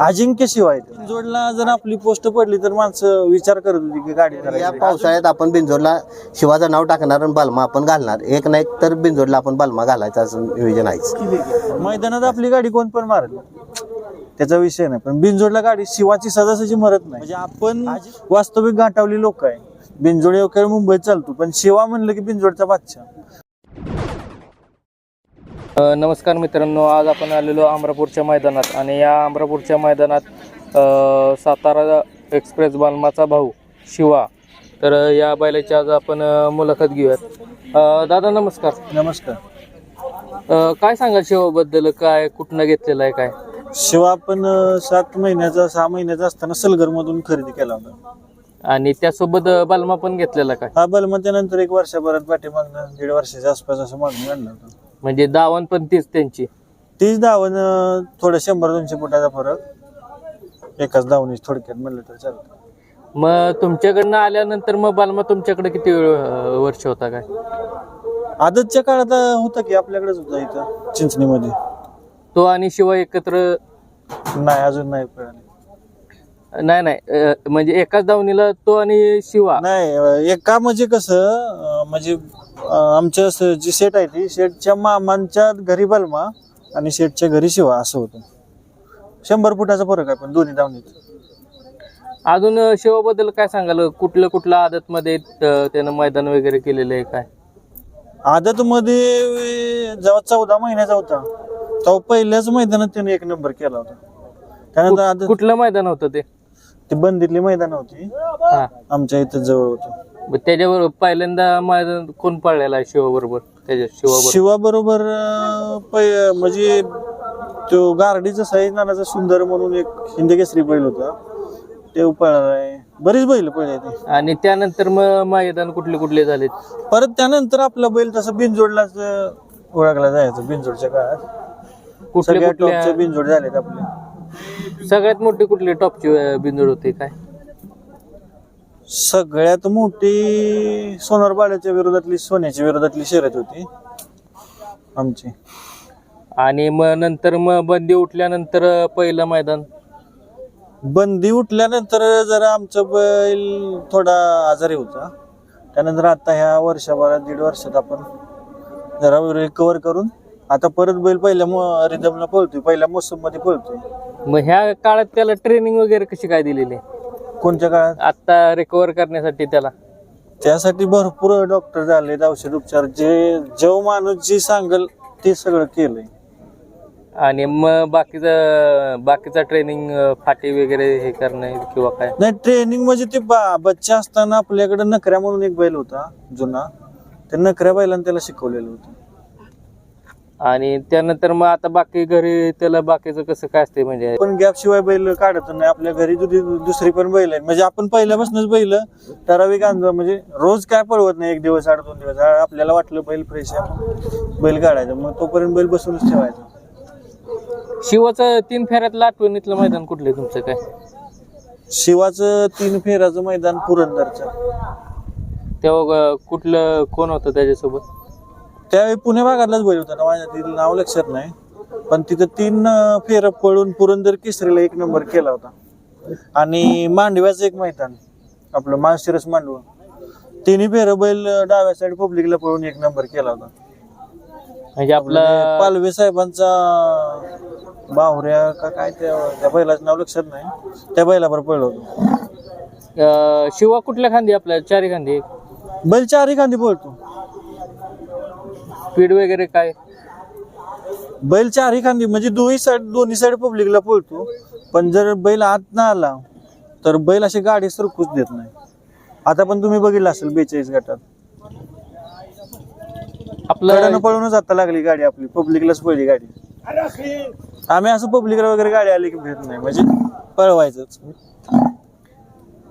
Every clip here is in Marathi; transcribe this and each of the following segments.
अजिंक्य शिवाय जोडला जर आपली पोस्ट पडली तर माणसं विचार करत होती की गाडी या करायची. पावसाळ्यात आपण बिंजोडला शिवाचं नाव टाकणार आणि बालमा आपण घालणार. एक नाही तर बिंजोडला आपण बालमा घालायचं असं नियोजन आहे. मैदानात आपली गाडी कोण पण मारत त्याचा विषय नाही. पण बिनजोडला गाडी शिवाची सदासाची मरत नाही. म्हणजे आपण वास्तविक गाठवली लोक आहे. बिनजोड येवकर मुंबईत चालतो. पण शिवा म्हणलं की बिनजोडचा बादशाह. नमस्कार मित्रांनो आज आपण आलेलो अमरापूरच्या मैदानात आणि या अमरापूरच्या मैदानात अ, सातारा एक्सप्रेस बालमाचा भाऊ शिवा. तर या बैलाची आज आपण मुलाखत घेऊयात. दादा नमस्कार. नमस्कार. काय सांगाल शिवाबद्दल? काय कुठनं घेतलेलं आहे काय? शिवा आपण सात महिन्याचा सहा महिन्याचा असताना सलगर मधून खरेदी केला होता. आणि त्यासोबत बालमा पण घेतलेला काय? हा बल मग त्यानंतर एक वर्षभरात पाठीमागणं दीड वर्षाच्या आसपास असं मागणी आणलं होतं. म्हणजे दावण पण तीच त्यांची. तीच धावन अं, थोडं शंभर दोनशे फुटाचा फरक. एकाच धावणीच थोडक्यात म्हणलं तर चालतं. मग तुमच्याकडनं आल्यानंतर मग बालमा तुमच्याकडे किती वेळ अ, वर्ष होता काय? आदतच्या काळात अं, होतं की आपल्याकडेच होतं इथं चिंचणीमध्ये. तो आणि शिवा एकत्र नाही अजून नाही कळाले नाही नाही. म्हणजे एकाच दावणीला तो आणि शिवा. नाही एका म्हणजे कसं म्हणजे आमच्या जी शेट आहे ती शेटच्या मामांच्या घरी बलमा आणि शेटच्या घरी शिवा असं होतं. शंभर फुटाचा फरक आहे पण दोन्ही धावणीत अजून शिवाबद्दल काय सांगाल? कुठलं कुठलं आदत मध्ये त्यानं मैदान वगैरे केलेलं आहे काय? आदत मध्ये जेव्हा चौदा महिन्याचा होता तेव्हा पहिल्याच मैदानात त्याने एक नंबर केला होता. त्यानंतर कुठलं मैदान होतं ते? ती बंदीतली मैदान होती. हा. आमच्या इथं जवळ होतं. मग त्याच्यावर पहिल्यांदा मैदान कोण पळलेला आहे शिवा बरोबर त्याच्या शिवा शिवा बरोबर म्हणजे तो गारडीचा साईज नानाचा सुंदर म्हणून एक हिंदी केसरी बैल होता. ते पळालाय बरीच बैल पळले ते आणि त्यानंतर मग मैदान कुठले कुठले झाले परत त्यानंतर आपला बैल तसा बिनजोडलाच ओळखला जायचं बिनजोडच्या काळात. कुठल्या सगळ्या टॉपचे कुठल्या बिनजोड झालेत आपले. सगळ्यात मोठी कुठली टॉपची बिंदूड होते काय? सगळ्यात मोठी सोनारपाड्याच्या विरोधातली सोन्याच्या विरोधातली शर्यत होती. आमची. आणि मग नंतर मग बंदी उठल्यानंतर पहिलं मैदान? बंदी उठल्यानंतर जरा आमचा बैल थोडा आजारी होता. त्यानंतर आता ह्या वर्षभरात दीड वर्षात आपण जरा रिकवर करून आता परत बैल पहिल्या रिदमला पळतोय पहिल्या मोसममध्ये पळतोय. मग ह्या काळात त्याला ट्रेनिंग वगैरे कशी काय दिलेली? कोणत्या काळात? आता रिकवर करण्यासाठी त्याला. त्यासाठी भरपूर डॉक्टर झाले औषध उपचार. जे जो माणूस जे सांगल ते सगळं केलंय. आणि मग बाकीचं बाकीचा ट्रेनिंग फाटी वगैरे हे करणे किंवा काय? नाही ट्रेनिंग म्हणजे ते बा- बच्चा असताना आपल्याकडे नकऱ्या म्हणून एक बैल होता जुना. त्या नकऱ्या बैलांना त्याला शिकवलेलं होतं. आणि त्यानंतर मग आता बाकी घरी त्याला बाकीचं कसं काय असते म्हणजे? पण गॅप शिवाय बैल काढत नाही. आपल्या घरी दुधी- दुसरी पण बैल आहेत म्हणजे आपण पहिल्यापासूनच बैल ठराविक अंदाज म्हणजे रोज काय पळवत नाही. एक दिवस आठ दोन दिवस आ- आपल्याला वाटलं बैल फ्रेश आहे. बैल काढायचं. मग तोपर्यंत बैल बसूनच ठेवायचा. शिवाचं तीन फेऱ्यातलं आठवणीतलं मैदान कुठलं आहे तुमचं काय? शिवाचं तीन फेराचं मैदान पुरंदरचं. तेव्हा अं, कुठलं कोण होतं त्याच्यासोबत? त्यावेळी पुणे भागातलाच बैल होता माझ्या तिथलं नाव लक्षात नाही. पण तिथं तीन फेर पळून पुरंदर केसरीला एक नंबर केला होता. आणि मांडव्याचं एक मैदान आपलं माळशिरस मांडव. तिन्ही फेर बैल डाव्या साईड पब्लिकला पळून एक नंबर केला होता. म्हणजे आपलं पालवे साहेबांचा बाहुऱ्या का काय त्या त्या बैलाचं नाव लक्षात नाही. त्या बैलावर पळलो होतो. शिवा कुठल्या खांदी आपल्या चारी खांदी? बैल चारही खांदी पळतो. स्पीड वगैरे काय? बैल चारही खांदी म्हणजे दोन्ही साईड दोन्ही साईड पब्लिकला पळतो. पण जर बैल आत ना आला तर बैल अशी गाडी सरकूच देत नाही. आता पण तुम्ही बघितलं असेल बेचाळीस गटात. आपलं गडानं पळूनच आता लागली गाडी आपली पब्लिकलाच पळली गाडी. आम्ही असं पब्लिकला वगैरे गाडी आली की भेट नाही म्हणजे पळवायचंच.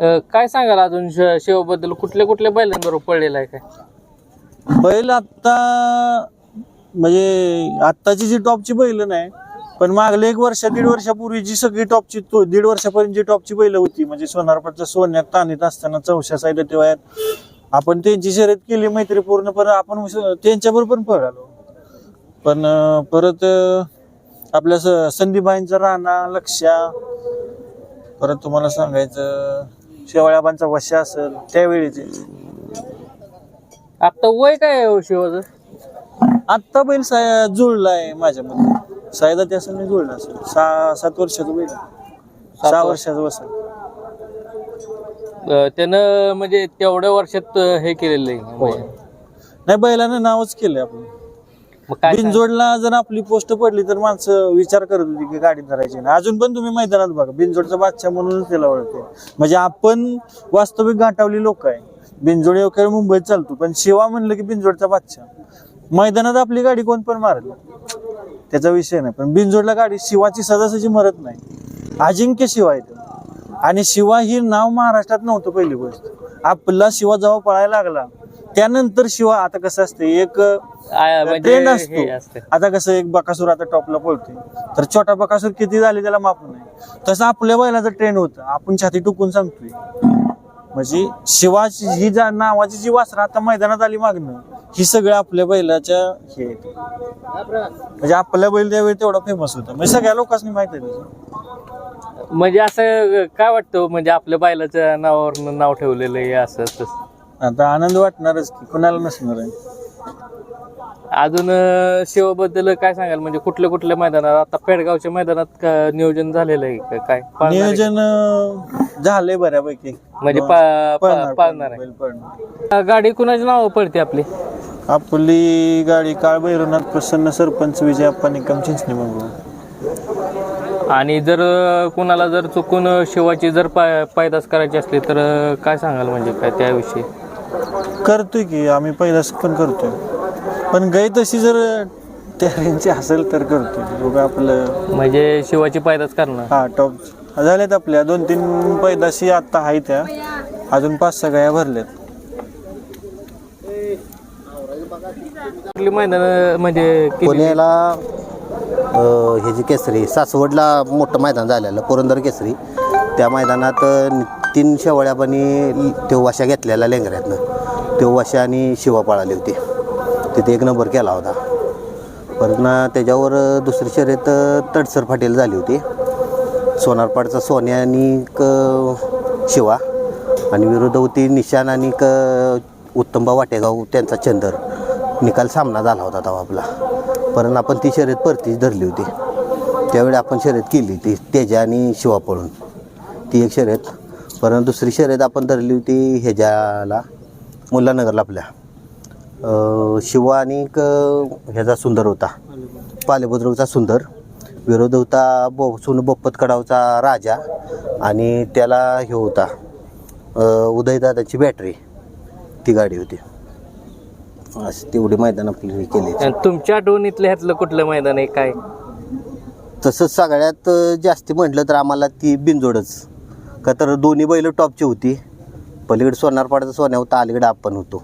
अं, काय सांगाल अजून? श- शिवाबद्दल कुठल्या कुठल्या बैलांबरोबर पडलेला आहे काय? बैल आत्ता म्हणजे आत्ताची जी टॉपची बैल नाही पण मागले एक वर्ष दीड वर्षापूर्वी जी सगळी टॉपची दीड वर्षापर्यंत जी टॉपची बैल होती म्हणजे सोनारपाटच्या सोन्यात तानीत असताना चौशा साईड वयात आपण त्यांची शर्यत केली मैत्रीपूर्ण पण आपण त्यांच्याबरोबर पण पळालो. पण परत आपल्या स- संदीपाईंचा राणा लक्ष्या परत तुम्हाला सांगायचं शेवाळ्याबांचा वशा असेल त्यावेळीचे. आता वय काय आहे हो शिवाचं? आत्ता बैल साय जुळलाय माझ्यामध्ये सायदा त्या नाही जुळला असेल. सहा सात वर्षाचं बैल सहा वर्ष. वर्षाचं अं, त्यानं म्हणजे तेवढ्या वर्षात अं, हे केलेलं आहे. म्हणजे. नाही बैलानं नावच केलंय आपण मग काय सांग- बिनजोडला जर आपली पोस्ट पडली तर माणसं विचार करत होती की गाडी धरायची नाही. अजून पण तुम्ही मैदानात बघा. बिनजोडचा बादशाह म्हणूनच त्याला ओळखते. म्हणजे आपण वास्तविक गाठावली लोक आहे. बिनजोड वगैरे मुंबईत चालतो पण शिवा म्हणलं की बिनजोडचा बादशाह. मैदानात आपली गाडी कोण पण मारल त्याचा विषय नाही. पण बिनजोडला गाडी शिवाची सदासची मरत नाही. अजिंक्य शिवा. आणि शिवा ही नाव महाराष्ट्रात नव्हतं पहिली गोष्ट. आपला शिवा जेव्हा पळायला लागला त्यानंतर शिवा आता कसं असते एक म्हणजे ट्रेंड असतो. आता कसं एक बकासूर आता टॉपला पळतोय. तर छोटा बकासूर किती झाले त्याला माप नाही. तसं आपल्या बैलाचं ट्रेंड होतं. आपण छाती टुकून सांगतोय. म्हणजे शिवाची ही जा नावाची जी वासरा आता मैदानात आली मागणं ही सगळं आपल्या बैलाच्या हे. म्हणजे आपल्या बैल त्यावेळी तेवढा फेमस होता म्हणजे सगळ्या लोकांनी माहीत आहे त्याचं. म्हणजे असं काय वाटतं म्हणजे आपल्या बैलाच्या नावावर नाव ठेवलेलं आहे असं तसं आता आनंद वाटणारच की कुणाला नसणार आहे अजून अं, शिवाबद्दल काय सांगाल? म्हणजे कुठल्या कुठल्या मैदानात आता पेडगावच्या मैदानात का नियोजन झालेलं आहे का? काय? पाळणार आहे? नियोजन अं, झालंय बऱ्यापैकी. म्हणजे पा- पा- पळणार, पाळणार. आहे. बैल पळणार. अं, गाडी कुणाची नाव पडते आपली? आपली गाडी काळ भैरवनाथ प्रसन्न सरपंच विजय अप्पा निकम चिंचणी मग आणि जर अं, कुणाला जर चुकून अं, शिवाची जर पाय पायदास करायची असली तर अं, काय सांगाल म्हणजे काय त्याविषयी? करतोय की आम्ही पहिलाच पण करतोय. पण गाई तशी जर त्या असेल तर करतोय बघा आपलं. म्हणजे शिवाची पायदास करणार. हा टॉप झाल्यात आपल्या. दोन तीन पैदाशी आता आहे त्या. अजून पाच सहा गाया भरल्यात. कुठली मैदान म्हणजे किती- पुण्याला अ, हे जे केसरी सासवडला मोठं मैदान झालेलं पुरंदर केसरी. त्या मैदानात अ, तीन शेवळ्यापणी तो वाशा घेतलेला लेंगऱ्यातनं. तो वाशा आणि शिवा पळाली होती. तिथे एक नंबर केला होता. परत ना त्याच्यावर दुसरी शर्यत तडसर फाटेल झाली होती. सोनारपाडचा सोन्या आणि क शिवा आणि विरुद्ध होती निशान आणि क उत्तमबा वाटेगाव त्यांचा चंदर. निकाल सामना झाला होता तेव्हा आपला. परत आपण ती शर्यत परतीच धरली होती. त्यावेळी आपण शर्यत केली होती तेजा आणि शिवा पळून. ती एक शर्यत. परत दुसरी शर्यत आपण धरली होती ह्याच्याला मुल्लानगरला आपल्या. शिवा आणि ह्याचा सुंदर होता. पालेबुद्रुकचा सुंदर. विरोध होता बो सोनू बप्पत कडावचा राजा आणि त्याला हे होता उदयदादाची बॅटरी ती गाडी होती. अशी तेवढी मैदान आपली केली. आणि तुमच्या आठवणीतलं ह्यातलं कुठलं मैदान आहे काय? तसंच सगळ्यात जास्ती म्हटलं तर आम्हाला ती बिनजोडच. का तर दोन्ही बैल टॉपची होती. पलीकडे सोनारपाडाचा सोन्या होता अलीकडे आपण होतो.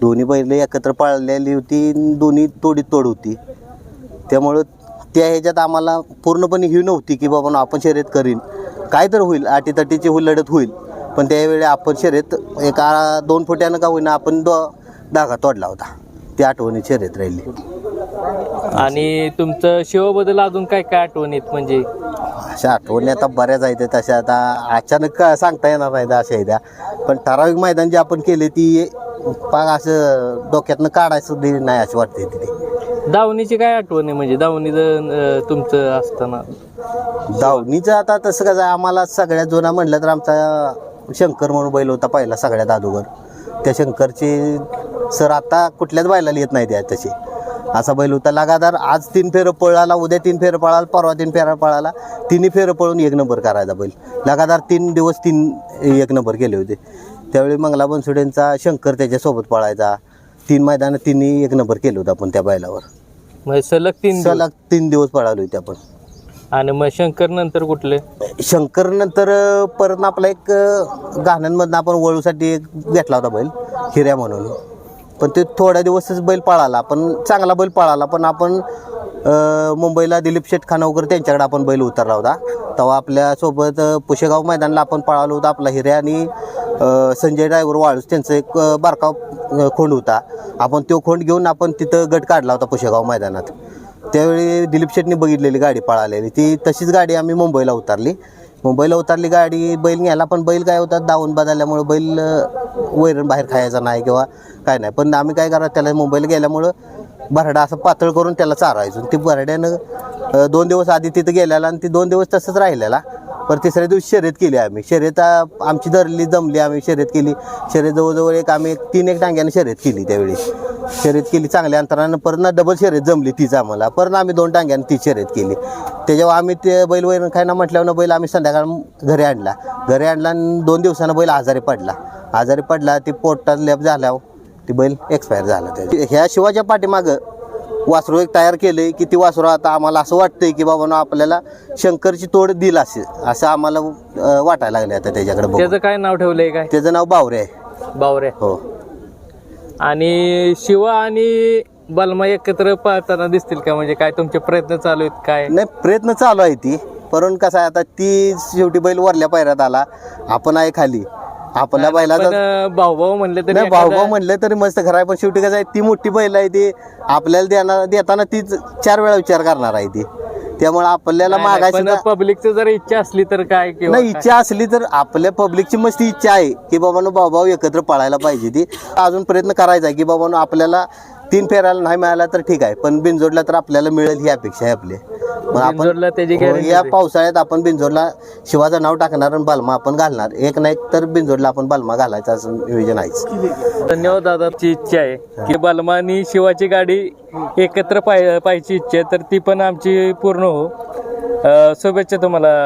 दोन्ही बैल एकत्र पाळलेली होती दोन्ही तोडीत तोड होती. त्यामुळं त्या ह्याच्यात आम्हाला पूर्णपणे ही नव्हती की बाबा आपण शर्यत करीन. काय तर होईल अटीतटीची हो लढत होईल. पण त्यावेळी आपण शर्यत एका दोन फुट्यानं का होईना आपण दो धागा तोडला होता. ती आठवणी शर्यत राहिली. आणि तुमचं शिवाबद्दल अजून काय काय आठवणीत म्हणजे? अशा आठवणी आता बऱ्याच आहेत तशा आता अचानक सांगता येणार नाही अशा आहेत त्या. पण ठराविक मैदान जे आपण केले ती पाग असं डोक्यातनं काढायचं दे नाही अशी वाटते तिथे. दावणीची काय आठवण आहे म्हणजे? दावणीचं अं, तुमचं असताना. धावणीचं आता तसं कसं आहे, आम्हाला सगळ्यात जुना म्हटलं तर आमचा शंकर म्हणून बैल होता पहिला सगळ्यात अगोदर. त्या शंकरची सर आता कुठल्याच बैलाला येत नाही त्या तशी. असा बैल होता. लगातार आज तीन फेरं पळाला उद्या तीन फेरं पळाला परवा तीन फेरं पळाला. तिन्ही फेरं पळून एक नंबर करायचा बैल. लगातार तीन दिवस तीन एक नंबर केले होते. त्यावेळी मंगला बनसुडेंचा शंकर त्याच्यासोबत पळायचा. तीन मैदानं तिन्ही एक नंबर केलं होतं आपण त्या बैलावर. म्हणजे सलग तीन दिवस. सलग तीन दिवस पळालो होते आपण. आणि मग शंकर नंतर कुठले? शंकर नंतर परत आपला एक गाण्यांमधनं आपण वळूसाठी एक घेतला होता बैल हिऱ्या म्हणून. पण ते थोड्या दिवसच बैल पळाला पण चांगला बैल पळाला पण आपण अ, मुंबईला दिलीप शेठ खानावकर त्यांच्याकडे आपण बैल उतरला होता. तेव्हा आपल्यासोबत अ, पुशेगाव मैदानला आपण पळालो होतो आपला हिऱ्या आणि संजय ड्रायव्हर वाळूस त्यांचं एक बारकाव खोंड होता. आपण तो खोंड घेऊन आपण तिथं गट काढला होता पुशेगाव मैदानात. त्यावेळी दिलीप शेटने बघितलेली गाडी पळालेली. ती तशीच गाडी आम्ही मुंबईला उतरली. मुंबईला उतारली उतरली गाडी बैल घ्यायला पण बैल काय होतात दावून बदलल्यामुळं बैल वैरण बाहेर खायचा नाही किंवा काय नाही. पण आम्ही काय करा त्याला मुंबईला गेल्यामुळं भरडा असं पातळ करून त्याला चारायचो. ती भरड्यानं दोन दिवस आधी तिथं गेलेला आणि ती दोन दिवस तसंच राहिलेला. पण तिसऱ्या दिवशी शर्यत केली आम्ही. शर्यत आमची धरली जमली आम्ही शर्यत केली. शर्यत जवळजवळ एक आम्ही एक तीन एक टांग्याने शर्यत केली त्यावेळी. शर्यत केली चांगल्या अंतरानं. परत ना डबल शर्यत जमली तीच आम्हाला. परत आम्ही दोन टांग्याने ती शर्यत केली. त्याच्यावर आम्ही ते बैल वैरण खायना म्हटल्यावर बैल आम्ही संध्याकाळ घरी आणला. घरी आणला आणि दोन दिवसानं बैल आजारी पडला. आजारी पडला ती पोटात लेप झाल्यावर ती बैल एक्सपायर झाला त्याच्या ह्या शिवाच्या पाठीमागं वासरू एक तयार केलंय की ती वासरू आता आम्हाला असं वाटतंय की बाबा आपल्याला शंकरची तोड दिल असे असं आम्हाला वाटायला लागले आता त्याच्याकडे बघून. त्याचं काय नाव ठेवलंय काय? त्याचं नाव बावरे आहे. बावरे. हो. आणि शिवा आणि बलमा एकत्र पाहताना दिसतील का? म्हणजे काय तुमचे प्रयत्न चालू आहेत काय? नाही प्रयत्न चालू आहे ती. परंतु कसं आहे आता ती शेवटी बैल वरल्या पायऱ्यात आला. आपण आहे खाली. आपल्या बैलाचा भाऊ भाऊ म्हणले तरी नाही भाऊ भाऊ म्हणलं तरी मस्त खरं आहे पण शेवटी कसं आहे ती मोठी बैल आहे ती आपल्याला देणार देताना तीच चार वेळा विचार करणार आहे ती. त्यामुळे आपल्याला मागायची पब्लिकचं जर इच्छा असली तर काय नाही इच्छा असली तर आपल्या पब्लिकची मस्त इच्छा आहे की बाबांनो भाऊ एकत्र पळायला पाहिजे ती. अजून प्रयत्न करायचा आहे की बाबांनो आपल्याला तीन फेरायला नाही मिळाला तर ठीक आहे पण बिनजोडला तर आपल्याला मिळेल ही अपेक्षा आहे आपली. मग त्याची हो, या आहे. पावसाळ्यात आपण बिनजोडला शिवाचं नाव टाकणार आणि बालमा आपण घालणार. एक नाही तर बिनजोडला आपण बालमा घालायचं असं नियोजन आहेच. धन्यवाद दादाची इच्छा आहे. की बलमा आणि शिवाची गाडी एकत्र पाय पाहायची इच्छा आहे तर ती पण आमची पूर्ण हो. अं, शुभेच्छा तुम्हाला.